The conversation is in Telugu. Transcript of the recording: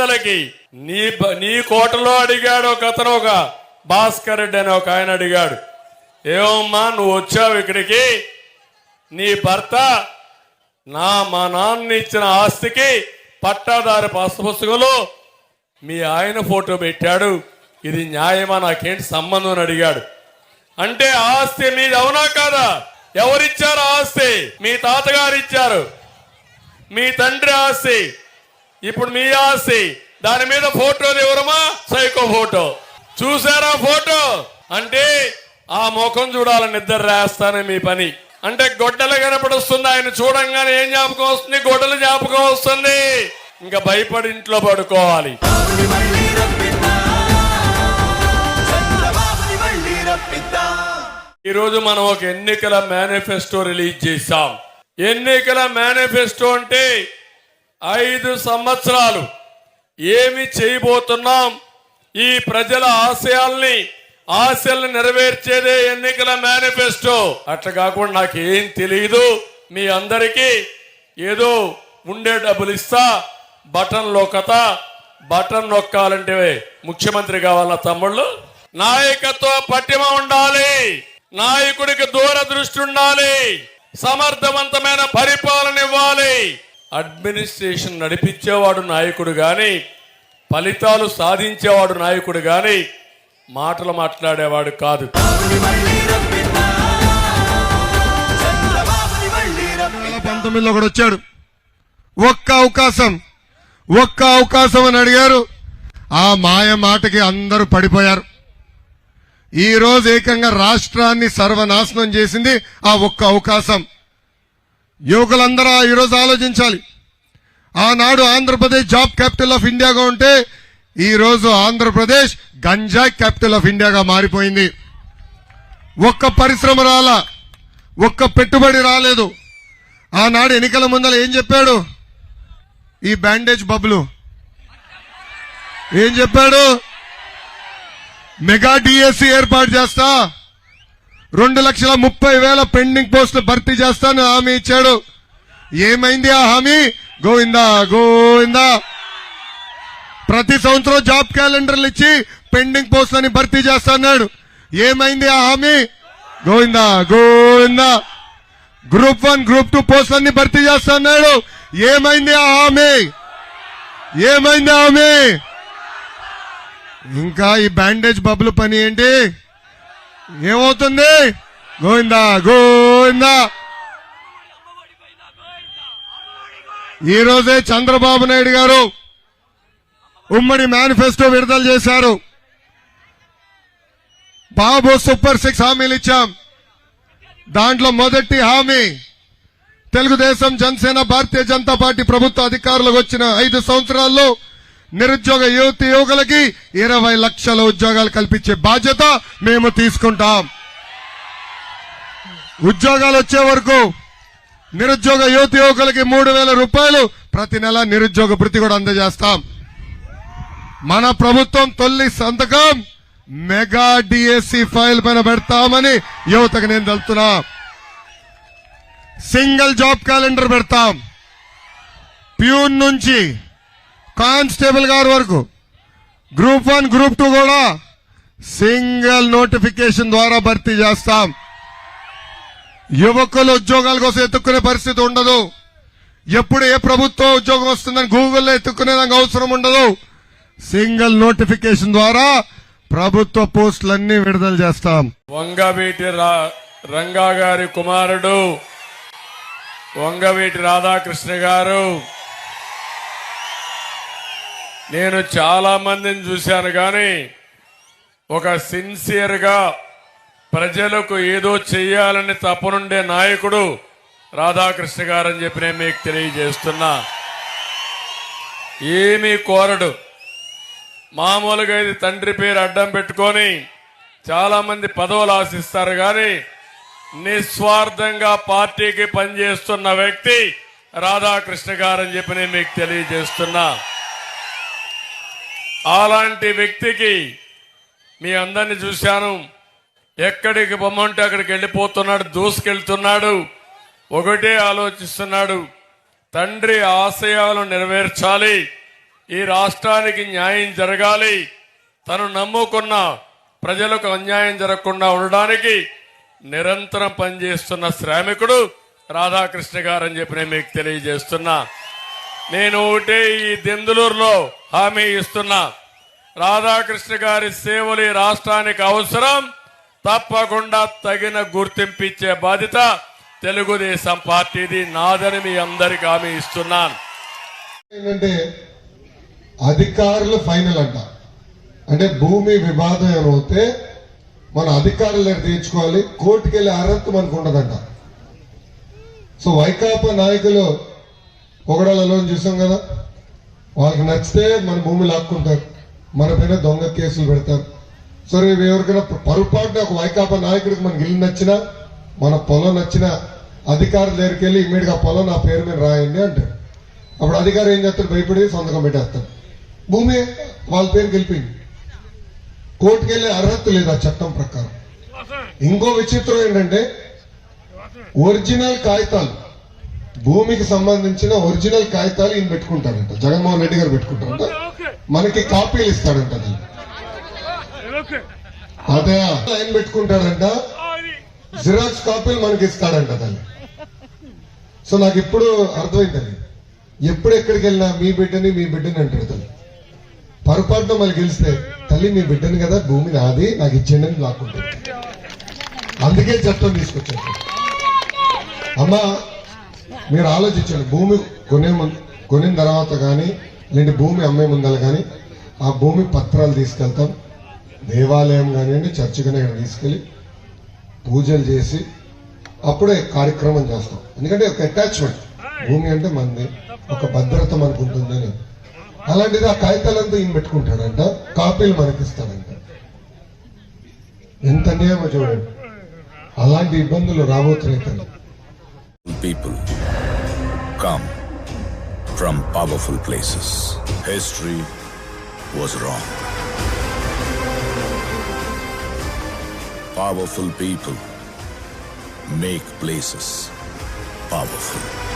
పులివెందలకి నీ నీ కోటలో అడిగాడు ఒక అతను ఒక భాస్కర్ రెడ్డి అని ఒక ఆయన అడిగాడు. ఏమమ్మా నువ్వు వచ్చావు ఇక్కడికి? నీ భర్త నా మా నాన్న ఇచ్చిన ఆస్తికి పట్టాదారి పుస్తకంలో మీ ఆయన ఫోటో పెట్టాడు. ఇది న్యాయమా నాకేంటి సంబంధం అని అడిగాడు. అంటే ఆస్తి మీది అవునా కాదా? ఎవరిచ్చారు ఆస్తి? మీ తాతగారు ఇచ్చారు. మీ తండ్రి ఆస్తి. ఇప్పుడు మీ ఆస్తి. దాని మీద ఫోటోలు ఎవరమా సైకో ఫోటో. చూసారా ఫోటో? అంటే ఆ ముఖం చూడాలని నిద్ర రాస్తానే మీ పని. అంటే గొడ్డలు కనపడుస్తుంది ఆయన చూడంగానే ఏం జ్ఞాపకం వస్తుంది? గొడ్డలు జ్ఞాపకం వస్తుంది. ఇంకా భయపడి ఇంట్లో పడుకోవాలి. బాబుని మళ్ళీ రప్పిద్దాం. చంద్రబాబుని మళ్ళీ రప్పిద్దాం. ఈ రోజు మనం ఒక ఎన్నికల మేనిఫెస్టో రిలీజ్ చేశాం. ఎన్నికల మేనిఫెస్టో అంటే ఐదు సంవత్సరాలు ఏమి చేయబోతున్నాం? ఈ ప్రజల ఆశయాల్ని ఆశల్ని నెరవేర్చేదే ఎన్నికల మేనిఫెస్టో. అట్లా కాకుండా నాకేం తెలియదు మీ అందరికీ ఏదో ఉండే డబ్బులు ఇస్తా బటన్ లోకత బటన్ నొక్కాలంటే ముఖ్యమంత్రి కావాల తమ్ముళ్ళు? నాయకత్వ పట్టిమ ఉండాలి. నాయకుడికి దూరదృష్టి ఉండాలి. సమర్థవంతమైన పరిపాలన ఇవ్వాలి. అడ్మినిస్ట్రేషన్ నడిపించేవాడు నాయకుడు కానీ ఫలితాలు సాధించేవాడు నాయకుడు కానీ మాటలు మాట్లాడేవాడు కాదు. పంతొమ్మిదిలో కూడా వచ్చాడు. ఒక్క అవకాశం ఒక్క అవకాశం అని అడిగారు. ఆ మాయ మాటకి అందరూ పడిపోయారు. ఈరోజు ఏకంగా రాష్ట్రాన్ని సర్వనాశనం చేసింది ఆ ఒక్క అవకాశం. యువకులందరూ ఈ రోజు ఆలోచించాలి. ఆనాడు ఆంధ్రప్రదేశ్ జాబ్ క్యాపిటల్ ఆఫ్ ఇండియాగా ఉంటే ఈరోజు ఆంధ్రప్రదేశ్ గంజా క్యాపిటల్ ఆఫ్ ఇండియాగా మారిపోయింది. ఒక్క పరిశ్రమ రాలా ఒక్క పెట్టుబడి రాలేదు. ఆనాడు ఎన్నికల ముందర ఏం చెప్పాడు? ఈ బ్యాండేజ్ బబ్బులు ఏం చెప్పాడు? మెగా డిఎస్సి ఏర్పాటు చేస్తా. రెండు లక్షల ముప్పై వేల పెండింగ్ పోస్టులు భర్తీ చేస్తాను హామీ ఇచ్చాడు. ఏమైంది ఆ హామీ? గోవిందా గోవిందా. ప్రతి సంవత్సరం జాబ్ క్యాలెండర్లు ఇచ్చి పెండింగ్ పోస్టులని భర్తీ చేస్తాడు ఏమైంది ఆ హామీ? Govinda Govinda. Group one group two పోస్టులన్నీ భర్తీ చేస్తున్నాడు. ఏమైంది ఆ హామీ? ఏమైంది ఆ హామీ? ఇంకా ఈ బ్యాండేజ్ బబ్బులు పని ఏంటి? ఏమవుతుంది? గోవిందా గోవిందా. ఈరోజే చంద్రబాబు నాయుడు గారు ఉమ్మడి మేనిఫెస్టో విడుదల చేశారు. బాబు సూపర్ సిక్స్ హామీలు ఇచ్చాం. దాంట్లో మొదటి హామీ తెలుగుదేశం జనసేన భారతీయ జనతా పార్టీ ప్రభుత్వ అధికారులకు వచ్చిన ఐదు సంవత్సరాల్లో నిరుద్యోగ యువతి యువకులకి ఇరవై లక్షల ఉద్యోగాలు కల్పించే బాధ్యత మేము తీసుకుంటాం. ఉద్యోగాలు వచ్చే వరకు నిరుద్యోగ యువతి యువకులకి మూడు వేల రూపాయలు ప్రతి నెల నిరుద్యోగ భృతి కూడా అందజేస్తాం. మన ప్రభుత్వం తొలి సంతకం మెగా డిఎస్సి ఫైల్ పైన పెడతామని యువతకు నేను తెలుతున్నా సింగిల్ జాబ్ క్యాలెండర్ పెడతాం. ప్యూన్ నుంచి కానిస్టేబుల్ గారి వరకు. గ్రూప్ వన్ గ్రూప్ టూ కూడా సింగిల్ నోటిఫికేషన్ ద్వారా భర్తీ చేస్తాం. యువకులు ఉద్యోగాల కోసం ఎత్తుక్కునే పరిస్థితి ఉండదు. ఎప్పుడు ఏ ప్రభుత్వ ఉద్యోగం వస్తుందని గూగుల్లో ఎత్తుక్కునేదానికి అవసరం ఉండదు. సింగిల్ నోటిఫికేషన్ ద్వారా ప్రభుత్వ పోస్టులన్నీ విడుదల చేస్తాం. వంగవీటి రా రంగా గారి కుమారుడు వంగవీటి రాధాకృష్ణ గారు నేను చాలా మందిని చూశాను కానీ ఒక సిన్సియర్గా ప్రజలకు ఏదో చెయ్యాలని తపనుండే నాయకుడు రాధాకృష్ణ గారని చెప్పి నేను మీకు తెలియజేస్తున్నా. ఏమీ కోరడు. మామూలుగా ఇది తండ్రి పేరు అడ్డం పెట్టుకొని చాలా మంది పదవులు ఆశిస్తారు కానీ నిస్వార్థంగా పార్టీకి పనిచేస్తున్న వ్యక్తి రాధాకృష్ణ గారని చెప్పి నేను మీకు తెలియజేస్తున్నా. అలాంటి వ్యక్తికి మీ అందరిని చూశాను. ఎక్కడికి పొమ్మంటే అక్కడికి వెళ్ళిపోతున్నాడు దూసుకెళ్తున్నాడు ఒకటే ఆలోచిస్తున్నాడు. తండ్రి ఆశయాలను నెరవేర్చాలి ఈ రాష్ట్రానికి న్యాయం జరగాలి. తను నమ్ముకున్న ప్రజలకు అన్యాయం జరగకుండా ఉండడానికి నిరంతరం పనిచేస్తున్న శ్రామికుడు రాధాకృష్ణ గారు అని చెప్పి నేను మీకు తెలియజేస్తున్నా. నేను ఒకటే ఈ దెందులూరులో హామీ ఇస్తున్నా. రాధాకృష్ణ గారి సేవలు ఈ రాష్ట్రానికి అవసరం. తప్పకుండా తగిన గుర్తింపు ఇచ్చే బాధ్యత తెలుగుదేశం పార్టీది నాదని మీ అందరికి హామీ ఇస్తున్నాను. ఏంటంటే అధికారులు ఫైనల్ అంట. అంటే భూమి వివాదం ఏమవుతే మన అధికారుల దగ్గర తీర్చుకోవాలి కోర్టుకి అర్హత మనకు ఉండదంట. సో వైకాపా నాయకులు పొగడాలలో చూసాం కదా? వాళ్ళకి నచ్చితే మన భూమి లాక్కుంటారు. మన పైన దొంగ కేసులు పెడతారు. సరే ఎవరికైనా పొరపాటున ఒక వైకాపా నాయకుడికి మనకి ఇల్లు నచ్చినా మన పొలం నచ్చినా అధికారుల దగ్గరికి వెళ్ళి ఇమ్మీడియట్గా పొలం నా పేరు మీద రాయండి అంటారు అప్పుడు అధికారి ఏం చేస్తారు భయపడి సంతకం పెట్టేస్తారు భూమి వాళ్ళ పేరు గెలిపింది కోర్టుకు వెళ్ళే అర్హత లేదు ఆ చట్టం ప్రకారం. ఇంకో విచిత్రం ఏంటంటే ఒరిజినల్ కాగితాలు భూమికి సంబంధించిన ఒరిజినల్ కాగితాలు ఈయన పెట్టుకుంటారంట జగన్మోహన్ రెడ్డి గారు పెట్టుకుంటారంట మనకి కాపీలు ఇస్తాడంట అది. ఆయన పెట్టుకుంటాడంట. జిరాక్స్ కాపీలు మనకి ఇస్తాడంట దాన్ని సో నాకు ఇప్పుడు అర్థమైందండి. ఎప్పుడు ఎక్కడికి వెళ్ళినా మీ బిడ్డని మీ బిడ్డని అంటాడు తల్లి. పొరపాటున మళ్ళీ గెలిస్తే తల్లి మీ బిడ్డని కదా భూమి నాది నాకు ఇచ్చేయండి అని లాక్కుంటాడు అందుకే చట్టం తీసుకొచ్చాడు అమ్మా మీరు ఆలోచించండి భూమి కొనే ముందు కొనిన తర్వాత కానీ లేదంటే భూమి అమ్మే ముందర కానీ ఆ భూమి పత్రాలు తీసుకెళ్తాం. దేవాలయం కానివ్వండి చర్చి కానీ ఇక్కడ తీసుకెళ్ళి పూజలు చేసి అప్పుడే కార్యక్రమం చేస్తాం. ఎందుకంటే ఒక అటాచ్మెంట్ భూమి అంటే మనది. ఒక భద్రత మనకు ఉంటుందని. అలాంటిది ఆ కాగితాలంతా ఈయన పెట్టుకుంటాడంట. కాపీలు మనకి ఇస్తాడంట ఎంత నియమ చూడండి. అలాంటి ఇబ్బందులు రాబోతున్నాయి తల్లి. People come from powerful places. History was wrong. Powerful people make places powerful.